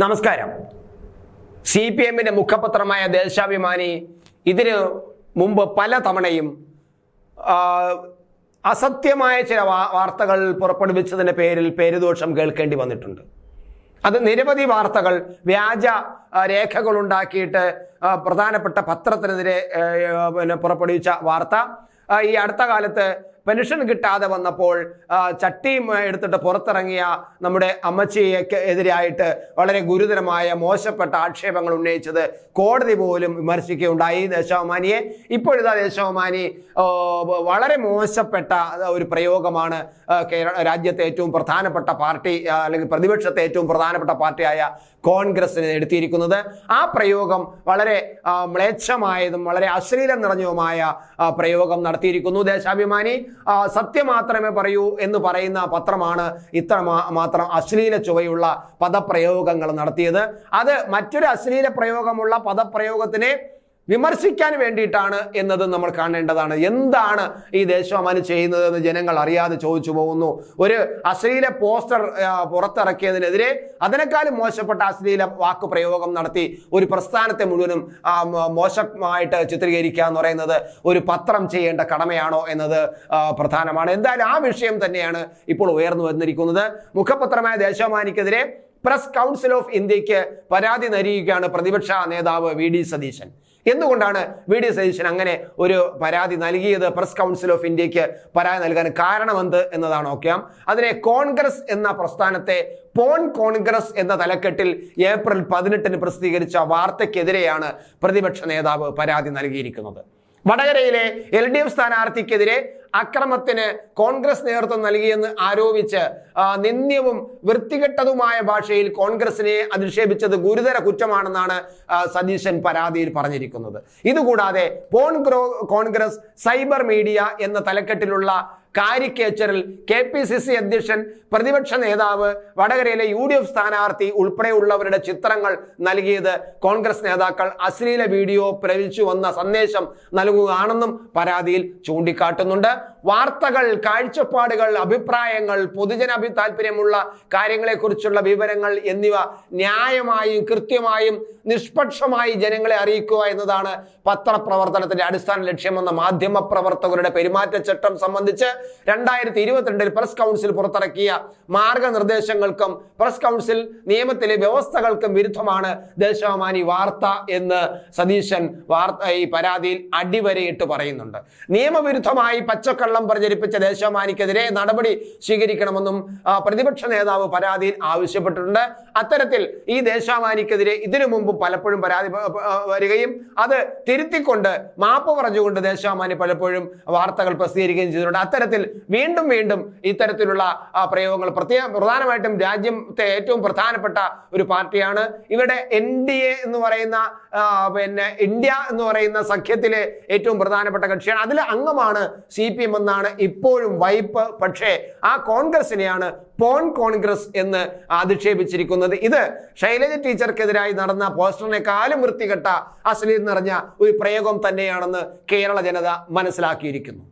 നമസ്കാരം. C P എമ്മിന്റെ മുഖപത്രമായ ദേശാഭിമാനി ഇതിന് മുമ്പ് പല തവണയും അസത്യമായ ചില വാർത്തകൾ പുറപ്പെടുവിച്ചതിന്റെ പേരിൽ പേരുദോഷം കേൾക്കേണ്ടി വന്നിട്ടുണ്ട്. അത് നിരവധി വാർത്തകൾ വ്യാജ രേഖകളുണ്ടാക്കിയിട്ട് പ്രധാനപ്പെട്ട പത്രത്തിനെതിരെ പിന്നെ പുറപ്പെടുവിച്ച വാർത്ത. ഈ അടുത്ത കാലത്ത് പെൻഷൻ കിട്ടാതെ വന്നപ്പോൾ ചട്ടിയും എടുത്തിട്ട് പുറത്തിറങ്ങിയ നമ്മുടെ അമ്മച്ചിയൊക്കെ എതിരായിട്ട് വളരെ ഗുരുതരമായ മോശപ്പെട്ട ആക്ഷേപങ്ങൾ ഉന്നയിച്ചത് കോടതി പോലും വിമർശിക്കുകയുണ്ടായി. ദേശാഭിമാനിയെ ഇപ്പോഴിതാ ദേശാഭിമാനി വളരെ മോശപ്പെട്ട ഒരു പ്രയോഗമാണ് കേരള രാജ്യത്തെ ഏറ്റവും പ്രധാനപ്പെട്ട പാർട്ടി അല്ലെങ്കിൽ പ്രതിപക്ഷത്തെ ഏറ്റവും പ്രധാനപ്പെട്ട പാർട്ടിയായ കോൺഗ്രസിന് എടുത്തിരിക്കുന്നത്. ആ പ്രയോഗം വളരെ മ്ലേച്ഛമായതും വളരെ അശ്ലീലം നിറഞ്ഞതുമായ പ്രയോഗം നടത്തിയിരിക്കുന്നു ദേശാഭിമാനി. സത്യം മാത്രമേ പറയൂ എന്ന് പറയുന്ന പത്രമാണ് ഇത്ര മാത്രം അശ്ലീല ചുവയുള്ള പദപ്രയോഗങ്ങൾ നടത്തിയത്. അത് മറ്റൊരു അശ്ലീല പ്രയോഗമുള്ള പദപ്രയോഗത്തിനെ വിമർശിക്കാൻ വേണ്ടിയിട്ടാണ് എന്നത് നമ്മൾ കാണേണ്ടതാണ്. എന്താണ് ഈ ദേശാഭിമാനി ചെയ്യുന്നതെന്ന് ജനങ്ങൾ അറിയാതെ ചോദിച്ചു പോകുന്നു. ഒരു അശ്ലീല പോസ്റ്റർ പുറത്തിറക്കിയതിനെതിരെ അതിനേക്കാളും മോശപ്പെട്ട അശ്ലീല വാക്ക് പ്രയോഗം നടത്തി ഒരു പ്രസ്ഥാനത്തെ മുഴുവനും മോശമായിട്ട് ചിത്രീകരിക്കുക എന്ന് പറയുന്നത് ഒരു പത്രം ചെയ്യേണ്ട കടമയാണോ എന്നത് പ്രധാനമാണ്. എന്തായാലും ആ വിഷയം തന്നെയാണ് ഇപ്പോൾ ഉയർന്നു വന്നിരിക്കുന്നത്. മുഖപത്രമായ ദേശാഭിമാനിക്കെതിരെ പ്രസ് കൗൺസിൽ ഓഫ് ഇന്ത്യയ്ക്ക് പരാതി നൽകുകയാണ് പ്രതിപക്ഷ നേതാവ് വി ഡി സതീശൻ. എന്തുകൊണ്ടാണ് വി ഡി സതീശൻ അങ്ങനെ ഒരു പരാതി നൽകിയത്? പ്രസ് കൗൺസിൽ ഓഫ് ഇന്ത്യയ്ക്ക് പരാതി നൽകാൻ കാരണമെന്ത് എന്നതാണ് നോക്കാം. അതിനെ കോൺഗ്രസ് എന്ന പ്രസ്ഥാനത്തെ പോൺ കോൺഗ്രസ് എന്ന തലക്കെട്ടിൽ ഏപ്രിൽ പതിനെട്ടിന് പ്രസിദ്ധീകരിച്ച വാർത്തയ്ക്കെതിരെയാണ് പ്രതിപക്ഷ നേതാവ് പരാതി നൽകിയിരിക്കുന്നത്. വടകരയിലെ എൽ ഡി എഫ് സ്ഥാനാർത്ഥിക്കെതിരെ അക്രമത്തിന് കോൺഗ്രസ് നേതൃത്വം നൽകിയെന്ന് ആരോപിച്ച് നിന്ദ്യവും വൃത്തികെട്ടതുമായ ഭാഷയിൽ കോൺഗ്രസിനെ അധിക്ഷേപിച്ചത് ഗുരുതര കുറ്റമാണെന്നാണ് സതീശൻ പരാതിയിൽ പറഞ്ഞിരിക്കുന്നത്. ഇതുകൂടാതെ പോൺ കോൺഗ്രസ് സൈബർ മീഡിയ എന്ന തലക്കെട്ടിലുള്ള കാരിക്കേച്ചറിൽ കെ പി സി സി അധ്യക്ഷൻ പ്രതിപക്ഷ നേതാവ് വടകരയിലെ യു ഡി എഫ് സ്ഥാനാർത്ഥി ഉൾപ്പെടെയുള്ളവരുടെ ചിത്രങ്ങൾ നൽകിയത് കോൺഗ്രസ് നേതാക്കൾ അശ്ലീല വീഡിയോ പ്രവിച്ചു വന്ന സന്ദേശം നൽകുകയാണെന്നും പരാതിയിൽ ചൂണ്ടിക്കാട്ടുന്നുണ്ട്. വാർത്തകൾ കാഴ്ചപ്പാടുകൾ അഭിപ്രായങ്ങൾ പൊതുജനാഭി താല്പര്യമുള്ള കാര്യങ്ങളെക്കുറിച്ചുള്ള വിവരങ്ങൾ എന്നിവ ന്യായമായും കൃത്യമായും നിഷ്പക്ഷമായി ജനങ്ങളെ അറിയിക്കുക എന്നതാണ് പത്രപ്രവർത്തനത്തിന്റെ അടിസ്ഥാന ലക്ഷ്യമെന്ന മാധ്യമ പ്രവർത്തകരുടെ പെരുമാറ്റച്ചട്ടം സംബന്ധിച്ച് രണ്ടായിരത്തി ഇരുപത്തിരണ്ടിൽ പ്രസ് കൗൺസിൽ പുറത്തിറക്കിയ മാർഗനിർദ്ദേശങ്ങൾക്കും പ്രസ് കൗൺസിൽ നിയമത്തിലെ വ്യവസ്ഥകൾക്കും വിരുദ്ധമാണ് ദേശാഭിമാനി വാർത്ത എന്ന് സതീശൻ വാർത്ത ഈ പരാതിയിൽ അടിവരയിട്ട് പറയുന്നുണ്ട്. നിയമവിരുദ്ധമായി പച്ചക്കള്ളം പ്രചരിപ്പിച്ച ദേശാഭിമാനിക്കെതിരെ നടപടി സ്വീകരിക്കണമെന്നും പ്രതിപക്ഷ നേതാവ് പരാതിയിൽ ആവശ്യപ്പെട്ടിട്ടുണ്ട്. അത്തരത്തിൽ ഈ ദേശാഭിമാനിക്കെതിരെ ഇതിനു മുമ്പ് പലപ്പോഴും പരാതി വരികയും അത് തിരുത്തിക്കൊണ്ട് മാപ്പ് പറഞ്ഞുകൊണ്ട് ദേശാഭിമാനി പലപ്പോഴും വാർത്തകൾ പ്രസിദ്ധീകരിക്കുകയും ചെയ്തിട്ടുണ്ട്. അത്തരത്തിൽ വീണ്ടും വീണ്ടും ഇത്തരത്തിലുള്ള പ്രയോഗങ്ങൾ പ്രത്യേക പ്രധാനമായിട്ടും രാജ്യത്തെ ഏറ്റവും പ്രധാനപ്പെട്ട ഒരു പാർട്ടിയാണ്. ഇവിടെ എൻ ഡി എ എന്ന് പറയുന്ന പിന്നെ ഇന്ത്യ എന്ന് പറയുന്ന സഖ്യത്തിലെ ഏറ്റവും പ്രധാനപ്പെട്ട കക്ഷിയാണ്. അതിൽ അംഗമാണ് സി പി എം എന്നാണ് ഇപ്പോഴും വൈപ്പ്. പക്ഷേ ആ കോൺഗ്രസിനെയാണ് പോൺ കോൺഗ്രസ് എന്ന് അധിക്ഷേപിച്ചിരിക്കുന്നത് ഇത് ശൈലജ ടീച്ചർക്കെതിരായി നടന്ന പോസ്റ്ററിനെക്കാളും വൃത്തികെട്ട അശ്ലീൽ നിറഞ്ഞ ഒരു പ്രയോഗം തന്നെയാണെന്ന് കേരള ജനത മനസ്സിലാക്കിയിരിക്കുന്നു.